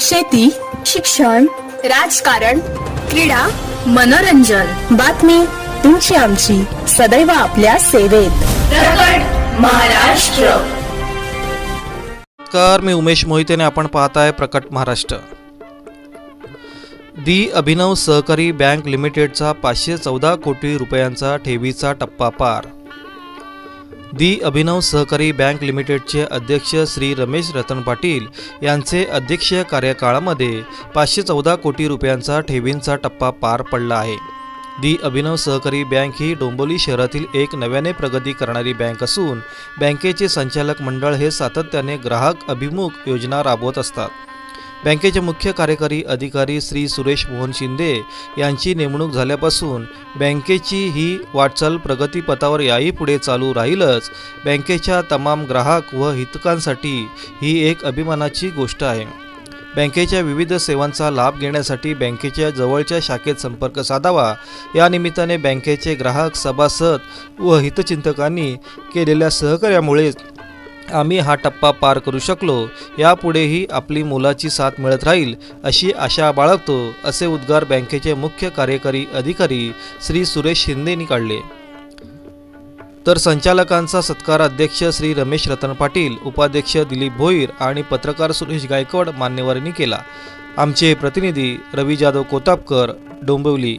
शेती शिक्षण राजकारण क्रीडा मनोरंजन. बातमी तुमची आमची. सदैव आपल्या सेवेत. प्रकट महाराष्ट्र. नमस्कार मी उमेश मोहिते आणि आपण पाहताय प्रकट महाराष्ट्र. दी अभिनव सहकारी बँक लिमिटेडचा पाचशे चौदा कोटी रुपयांचा ठेवीचा टप्पा पार. दी अभिनव सहकारी बँक लिमिटेडचे अध्यक्ष श्री रमेश रतन पाटील यांचे अध्यक्षीय कार्यकाळामध्ये पाचशे चौदा कोटी रुपयांचा ठेवींचा टप्पा पार पडला आहे. दी अभिनव सहकारी बँक ही डोंबोली शहरातील एक नव्याने प्रगती करणारी बँक असून बँकेचे संचालक मंडळ हे सातत्याने ग्राहक अभिमुख योजना राबवत असतात. बँकेचे मुख्य कार्यकारी अधिकारी श्री सुरेश मोहन शिंदे यांची नेमणूक झाल्यापासून बँकेची ही वाटचाल प्रगतीपथावर याही पुढे चालू राहीलच. बँकेच्या तमाम ग्राहक व हितकांसाठी ही एक अभिमानाची गोष्ट आहे. बँकेच्या विविध सेवांचा लाभ घेण्यासाठी बँकेच्या जवळच्या शाखेत संपर्क साधावा. या निमित्ताने बँकेचे ग्राहक सभासद व हितचिंतकांनी केलेल्या सहकार्यामुळेच आम्ही हा टप्पा पार करू शकलो यापुढेही आपली मोलाची साथ मिळत राहील अशी आशा बाळगतो असे उद्गार बँकेचे मुख्य कार्यकारी अधिकारी श्री सुरेश शिंदेनी काढले. तर संचालकांचा सत्कार अध्यक्ष श्री रमेश रतन पाटील उपाध्यक्ष दिलीप भोईर आणि पत्रकार सुरेश गायकवाड मान्यवरांनी केला. आमचे प्रतिनिधी रवी जाधव कोतापकर डोंबिवली.